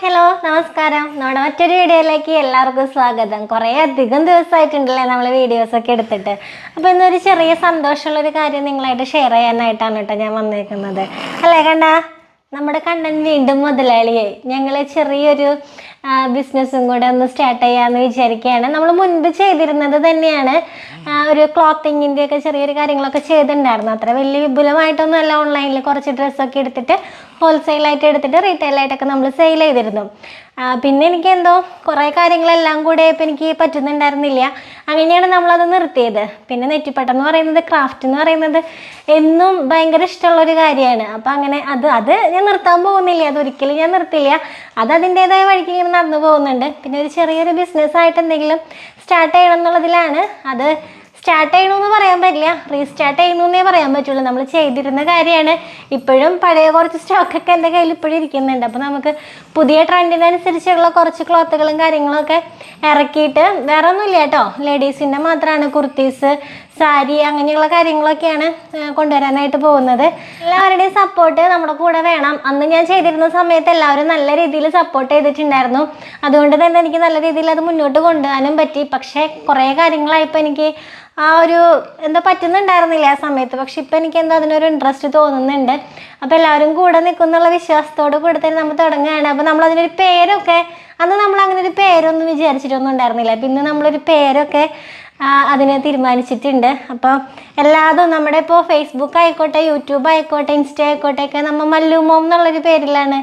Hello നമസ്കാരം. നമ്മുടെ മറ്റൊരു വീഡിയോയിലേക്ക് എല്ലാവർക്കും സ്വാഗതം. കുറേ അധികം ദിവസമായിട്ടുണ്ടല്ലേ നമ്മൾ വീഡിയോസൊക്കെ എടുത്തിട്ട്. അപ്പോൾ ഇന്നൊരു ചെറിയ സന്തോഷമുള്ളൊരു കാര്യം നിങ്ങളായിട്ട് ഷെയർ ചെയ്യാനായിട്ടാണ് കേട്ടോ ഞാൻ വന്നേക്കുന്നത്. അല്ലേ കണ്ട നമ്മുടെ കണ്ണൻ വീണ്ടും മുതലാളിയായി. ഞങ്ങൾ ചെറിയൊരു ബിസിനസ്സും കൂടെ ഒന്ന് സ്റ്റാർട്ട് ചെയ്യാമെന്ന് വിചാരിക്കുകയാണ്. നമ്മൾ മുൻപ് ചെയ്തിരുന്നത് തന്നെയാണ്. ഒരു ക്ലോത്തിങ്ങിന്റെ ഒക്കെ ചെറിയൊരു കാര്യങ്ങളൊക്കെ ചെയ്തിട്ടുണ്ടായിരുന്നു. അത്ര വലിയ വിപുലമായിട്ടൊന്നും അല്ല ഓൺലൈനിൽ കുറച്ച് ഡ്രസ്സൊക്കെ എടുത്തിട്ട് ഹോൾസെയിലായിട്ട് എടുത്തിട്ട് റീറ്റെയിലായിട്ടൊക്കെ നമ്മൾ സെയിൽ ചെയ്തിരുന്നു. പിന്നെ എനിക്ക് എന്തോ കുറേ കാര്യങ്ങളെല്ലാം കൂടെ ഇപ്പം എനിക്ക് പറ്റുന്നുണ്ടായിരുന്നില്ല. അങ്ങനെയാണ് നമ്മളത് നിർത്തിയത്. പിന്നെ നെറ്റിപ്പട്ടം എന്ന് പറയുന്നത് ക്രാഫ്റ്റ് എന്ന് പറയുന്നത് എന്നും ഭയങ്കര ഇഷ്ടമുള്ളൊരു കാര്യമാണ്. അപ്പം അങ്ങനെ അത് അത് ഞാൻ നിർത്താൻ പോകുന്നില്ല. അതൊരിക്കലും ഞാൻ നിർത്തില്ല. അത് അതിന്റേതായ വഴിക്ക് ഇങ്ങനെ നടന്നു പോകുന്നുണ്ട്. പിന്നെ ഒരു ചെറിയൊരു ബിസിനസ്സായിട്ട് എന്തെങ്കിലും സ്റ്റാർട്ട് ചെയ്യണം എന്നുള്ളതിലാണ് അത് സ്റ്റാർട്ട് ചെയ്യണമെന്ന് പറയാൻ പറ്റില്ല. റീസ്റ്റാർട്ട് ചെയ്യണമെന്നേ പറയാൻ പറ്റുള്ളൂ. നമ്മൾ ചെയ്തിരുന്ന കാര്യമാണ്. ഇപ്പോഴും പഴയ കുറച്ച് സ്റ്റോക്കൊക്കെ എന്റെ കയ്യിൽ ഇപ്പോഴും ഇരിക്കുന്നുണ്ട്. അപ്പോൾ നമുക്ക് പുതിയ ട്രെൻഡിനനുസരിച്ചുള്ള കുറച്ച് ക്ലോത്തുകളും കാര്യങ്ങളൊക്കെ ഇറക്കിയിട്ട് വേറെ ഒന്നുമില്ല കേട്ടോ ലേഡീസിന്റെ മാത്രമാണ് കുർത്തീസ് സാരി അങ്ങനെയുള്ള കാര്യങ്ങളൊക്കെയാണ് കൊണ്ടുവരാനായിട്ട് പോകുന്നത്. എല്ലാവരുടെയും സപ്പോർട്ട് നമ്മുടെ കൂടെ വേണം. അന്ന് ഞാൻ ചെയ്തിരുന്ന സമയത്ത് എല്ലാവരും നല്ല രീതിയിൽ സപ്പോർട്ട് ചെയ്തിട്ടുണ്ടായിരുന്നു. അതുകൊണ്ട് തന്നെ എനിക്ക് നല്ല രീതിയിൽ അത് മുന്നോട്ട് കൊണ്ടുപോകാനും പറ്റി. പക്ഷേ കുറേ കാര്യങ്ങളായപ്പോൾ എനിക്ക് ആ ഒരു എന്താ പറ്റുന്നുണ്ടായിരുന്നില്ല ആ സമയത്ത്. പക്ഷെ ഇപ്പം എനിക്ക് എന്തോ അതിനൊരു ഇൻട്രസ്റ്റ് തോന്നുന്നുണ്ട്. അപ്പോൾ എല്ലാവരും കൂടെ നിൽക്കുന്നുള്ള വിശ്വാസത്തോട് കൂടെ തന്നെ നമ്മൾ തുടങ്ങുകയാണ്. അപ്പോൾ നമ്മൾ അതിനൊരു പേരൊക്കെ അന്ന് നമ്മൾ അങ്ങനെ ഒരു പേരൊന്നും വിചാരിച്ചിട്ടൊന്നും ഉണ്ടായിരുന്നില്ല. പിന്നെ നമ്മളൊരു പേരൊക്കെ അതിന് തീരുമാനിച്ചിട്ടുണ്ട്. അപ്പോൾ എല്ലാതും നമ്മുടെ ഇപ്പോൾ ഫേസ്ബുക്ക് ആയിക്കോട്ടെ യൂട്യൂബ് ആയിക്കോട്ടെ ഇൻസ്റ്റ ആയിക്കോട്ടെ ഒക്കെ നമ്മൾ മല്ലുമോം എന്നുള്ളൊരു പേരിലാണ്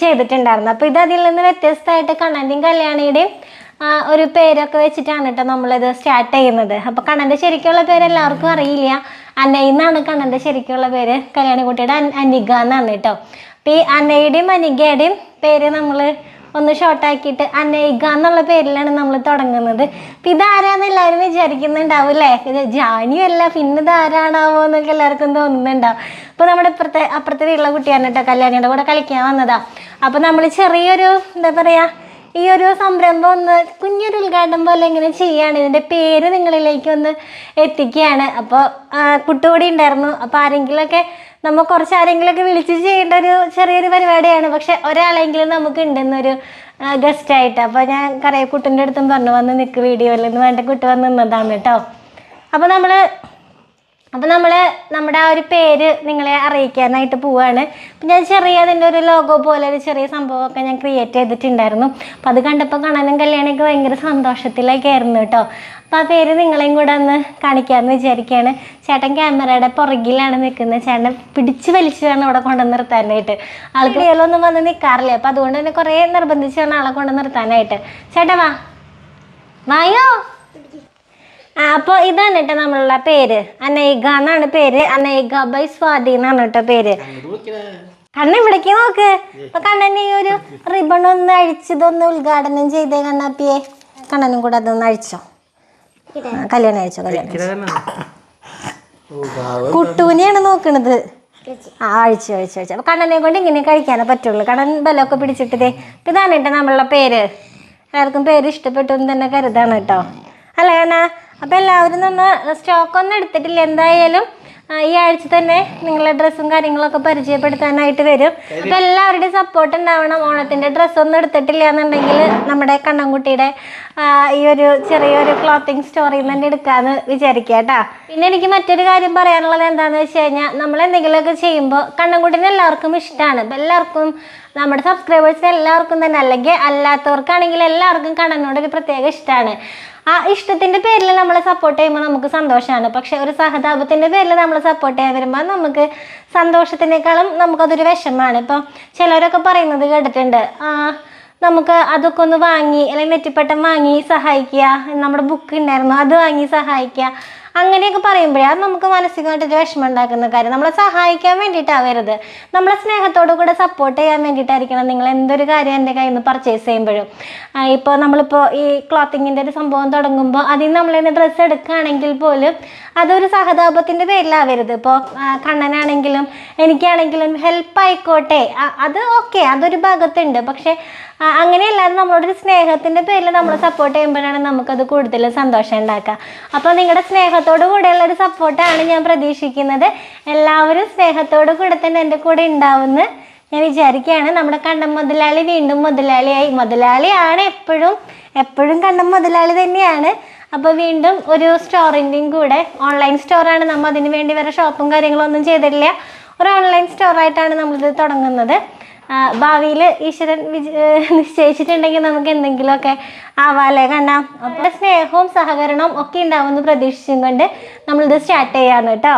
ചെയ്തിട്ടുണ്ടായിരുന്നത്. അപ്പോൾ ഇത് അതിൽ നിന്ന് വ്യത്യസ്തമായിട്ട് കണ്ണന്റെയും കല്യാണിയുടെയും ഒരു പേരൊക്കെ വെച്ചിട്ടാണ് കേട്ടോ നമ്മളിത് സ്റ്റാർട്ട് ചെയ്യുന്നത്. അപ്പോൾ കണ്ണന്റെ ശരിക്കുള്ള പേര് എല്ലാവർക്കും അറിയില്ല. അന്നയെന്നാണ് കണ്ണന്റെ ശരിക്കുള്ള പേര്. കല്യാണിക്കുട്ടിയുടെ അനിക എന്നാണ് കേട്ടോ. അപ്പോൾ ഈ അന്നയുടെയും അനികയുടെയും പേര് നമ്മൾ ഒന്ന് ഷോർട്ടാക്കിയിട്ട് അനേക എന്നുള്ള പേരിലാണ് നമ്മൾ തുടങ്ങുന്നത്. അപ്പം ഇതാരാന്ന് എല്ലാവരും വിചാരിക്കുന്നുണ്ടാവും അല്ലേ? ഇത് ജാനിയല്ല പിന്നെ ഇത് ആരാണാവോ എന്നൊക്കെ എല്ലാവർക്കും തോന്നുന്നുണ്ടാവും. അപ്പോൾ നമ്മുടെ ഇപ്പുറത്തെ അപ്പുറത്തെ വീട്ടിലെ കുട്ടിയാണ് കേട്ടോ കല്യാണിയുടെ കൂടെ കളിക്കാൻ വന്നതാ. അപ്പോൾ നമ്മൾ ചെറിയൊരു എന്താ പറയുക ഈ ഒരു സംരംഭം ഒന്ന് കുഞ്ഞൊരു ഉദ്ഘാടനം പോലെ ഇങ്ങനെ ചെയ്യാണ്. ഇതിന്റെ പേര് നിങ്ങളിലേക്ക് ഒന്ന് എത്തിക്കുകയാണ്. അപ്പോൾ കുട്ടുകൂടി ഉണ്ടായിരുന്നു. അപ്പോൾ ആരെങ്കിലുമൊക്കെ നമ്മൾ കുറച്ച് ആരെങ്കിലുമൊക്കെ വിളിച്ച് ചെയ്യേണ്ട ഒരു ചെറിയൊരു പരിപാടിയാണ്. പക്ഷെ ഒരാളെങ്കിലും നമുക്ക് ഉണ്ടെന്നൊരു ഗസ്റ്റായിട്ട് അപ്പോൾ ഞാൻ കരയക്കുട്ടിന്റെ അടുത്തും പറഞ്ഞു വന്ന് നിൽക്ക് വീഡിയോയിൽ നിന്ന് വേണ്ട കുട്ടി വന്ന് നിന്നതാണ് കേട്ടോ അപ്പോൾ നമ്മൾ അപ്പോൾ നമ്മൾ നമ്മുടെ ആ ഒരു പേര് നിങ്ങളെ അറിയിക്കാനായിട്ട് പോവുകയാണ് അപ്പം ഞാൻ ചെറിയ അതിന്റെ ഒരു ലോഗോ പോലെ ഒരു ചെറിയ സംഭവമൊക്കെ ഞാൻ ക്രിയേറ്റ് ചെയ്തിട്ടുണ്ടായിരുന്നു. അപ്പം അത് കണ്ടപ്പോൾ കാണാനും കല്യാണമൊക്കെ ഭയങ്കര സന്തോഷത്തിലൊക്കെ ആയിരുന്നു കേട്ടോ. അപ്പോൾ ആ പേര് നിങ്ങളെയും കൂടെ ഒന്ന് കാണിക്കാമെന്ന് വിചാരിക്കുകയാണ് ചേട്ടൻ ക്യാമറയുടെ പുറകിലാണ് നിൽക്കുന്നത്. ചേട്ടനെ പിടിച്ച് വലിച്ചതാണ് ഇവിടെ കൊണ്ടു നിർത്താനായിട്ട്. ആൾക്ക് റിയലൊന്നും വന്ന് നിൽക്കാറില്ല അപ്പോൾ അതുകൊണ്ട് തന്നെ കുറേ നിർബന്ധിച്ചാണ് ആളെ കൊണ്ട് നിർത്താനായിട്ട്. ചേട്ടാ വാ. വായോ? അപ്പോൾ ഇതാണ് കേട്ടോ നമ്മളുള്ള പേര്. അനൈക എന്നാണ് പേര്. അനൈക ബൈ സ്വാതി എന്നാണ് കേട്ടോ പേര്. കണ്ണ ഇവിടേക്ക് നോക്ക്. അപ്പൊ കണ്ണൻ ഈ ഒരു റിബൺ ഒന്ന് അഴിച്ചതൊന്ന് ഉദ്ഘാടനം ചെയ്തേ കണ്ണാപ്പിയെ. കണ്ണനും കൂടെ അതൊന്ന് അഴിച്ചോ. കല്യാണം അഴിച്ചോ കല്യാണം. കുട്ടൂനെയാണ് നോക്കണത്. ആ അഴിച്ചു അഴിച്ചു അഴിച്ചു. അപ്പൊ കണ്ണനെ കൊണ്ട് ഇങ്ങനെ കഴിക്കാനേ പറ്റുള്ളൂ. കണ്ണൻ ബലമൊക്കെ പിടിച്ചിട്ടതേ ഇതാണ് കേട്ടോ നമ്മളുടെ പേര്. എല്ലാവർക്കും പേര് ഇഷ്ടപ്പെട്ടു എന്ന് തന്നെ കരുതാണ് കേട്ടോ അല്ല കണ്ണ? അപ്പൊ എല്ലാവരും ഒന്ന് സ്റ്റോക്ക് ഒന്നും എടുത്തിട്ടില്ല. എന്തായാലും ഈ ആഴ്ച തന്നെ നിങ്ങളുടെ ഡ്രസ്സും കാര്യങ്ങളൊക്കെ പരിചയപ്പെടുത്താനായിട്ട് വരും. അപ്പോൾ എല്ലാവരുടെയും സപ്പോർട്ട് ഉണ്ടാവണം. ഓണത്തിന്റെ ഡ്രസ്സൊന്നും എടുത്തിട്ടില്ല എന്നുണ്ടെങ്കിൽ നമ്മുടെ കണ്ണൻകുട്ടിയുടെ ഈ ഒരു ചെറിയൊരു ക്ലോത്തിങ് സ്റ്റോറിൽ നിന്ന് തന്നെ എടുക്കാമെന്ന് വിചാരിക്കുക കേട്ടോ. പിന്നെ എനിക്ക് മറ്റൊരു കാര്യം പറയാനുള്ളത് എന്താണെന്ന് വെച്ച് കഴിഞ്ഞാൽ നമ്മൾ എന്തെങ്കിലുമൊക്കെ ചെയ്യുമ്പോൾ കണ്ണൻകുട്ടീനെ എല്ലാവർക്കും ഇഷ്ടമാണ് അപ്പം എല്ലാവർക്കും നമ്മുടെ സബ്സ്ക്രൈബേഴ്സിന് എല്ലാവർക്കും തന്നെ അല്ലെങ്കിൽ അല്ലാത്തവർക്കാണെങ്കിൽ എല്ലാവർക്കും കണ്ണനോട് ഒരു പ്രത്യേക ഇഷ്ടമാണ് ആ ഇഷ്ടത്തിന്റെ പേരിൽ നമ്മളെ സപ്പോർട്ട് ചെയ്യുമ്പോൾ നമുക്ക് സന്തോഷമാണ് പക്ഷെ ഒരു സഹതാപത്തിന്റെ പേരിൽ നമ്മൾ സപ്പോർട്ട് ചെയ്യാൻ വരുമ്പോൾ നമുക്ക് സന്തോഷത്തിനേക്കാളും നമുക്കതൊരു വിഷമമാണ് ഇപ്പം ചിലരൊക്കെ പറയുന്നത് കേട്ടിട്ടുണ്ട് ആ നമുക്ക് അതൊക്കെ ഒന്ന് വാങ്ങി അല്ലെങ്കിൽ നെറ്റിപ്പട്ടം വാങ്ങി സഹായിക്കുക നമ്മുടെ ബുക്ക് ഉണ്ടായിരുന്നു അത് വാങ്ങി സഹായിക്കുക. അങ്ങനെയൊക്കെ പറയുമ്പോഴേ അത് നമുക്ക് മാനസികമായിട്ടൊരു വിഷമം ഉണ്ടാക്കുന്ന കാര്യം. നമ്മളെ സഹായിക്കാൻ വേണ്ടിയിട്ടാവരുത്. നമ്മളെ സ്നേഹത്തോടു കൂടെ സപ്പോർട്ട് ചെയ്യാൻ വേണ്ടിയിട്ടായിരിക്കണം നിങ്ങൾ എന്തൊരു കാര്യം എന്റെ കയ്യിൽ നിന്ന് പർച്ചേസ് ചെയ്യുമ്പോഴും ഇപ്പോൾ നമ്മളിപ്പോൾ ഈ ക്ലോത്തിങ്ങിന്റെ ഒരു സംഭവം തുടങ്ങുമ്പോൾ അതിൽ നിന്ന് നമ്മളിന്ന് ഡ്രസ്സ് എടുക്കുകയാണെങ്കിൽ പോലും അതൊരു സഹതാപത്തിന്റെ പേരിലാവരുത്. ഇപ്പോൾ കണ്ണനാണെങ്കിലും എനിക്കാണെങ്കിലും ഹെൽപ്പ് ആയിക്കോട്ടെ. അത് ഓക്കെ അതൊരു ഭാഗത്തുണ്ട്. പക്ഷേ അങ്ങനെയല്ലാതെ നമ്മളോടൊരു സ്നേഹത്തിന്റെ പേരിൽ നമ്മൾ സപ്പോർട്ട് ചെയ്യുമ്പോഴാണ് നമുക്കത് കൂടുതൽ സന്തോഷം ഉണ്ടാക്കുക. അപ്പോൾ നിങ്ങളുടെ സ്നേഹത്തോടു കൂടെയുള്ള ഒരു സപ്പോർട്ടാണ് ഞാൻ പ്രതീക്ഷിക്കുന്നത്. എല്ലാവരും സ്നേഹത്തോടു കൂടെ തന്നെ എന്റെ കൂടെ ഉണ്ടാവുമെന്ന് ഞാൻ വിചാരിക്കുകയാണ്. നമ്മുടെ കണ്ണൻ മുതലാളി വീണ്ടും മുതലാളിയായി. മുതലാളിയാണ് എപ്പോഴും എപ്പോഴും കണ്ണൻ മുതലാളി തന്നെയാണ്. അപ്പോൾ വീണ്ടും ഒരു സ്റ്റോറിന്റെയും കൂടെ ഓൺലൈൻ സ്റ്റോറാണ്. നമ്മൾ അതിന് വേണ്ടി വേറെ ഷോപ്പും കാര്യങ്ങളൊന്നും ചെയ്തിട്ടില്ല. ഒരു ഓൺലൈൻ സ്റ്റോറായിട്ടാണ് നമ്മളിത് തുടങ്ങുന്നത്. ഭാവിയിൽ ഈശ്വരൻ വിജ നിശ്ചയിച്ചിട്ടുണ്ടെങ്കിൽ നമുക്ക് എന്തെങ്കിലുമൊക്കെ ആവാലേ കണ്ടാം. അപ്പോൾ സ്നേഹവും സഹകരണവും ഒക്കെ ഉണ്ടാവുമെന്ന് പ്രതീക്ഷിച്ചും കൊണ്ട് നമ്മളിത് സ്റ്റാർട്ട് ചെയ്യാമെന്ന് കേട്ടോ.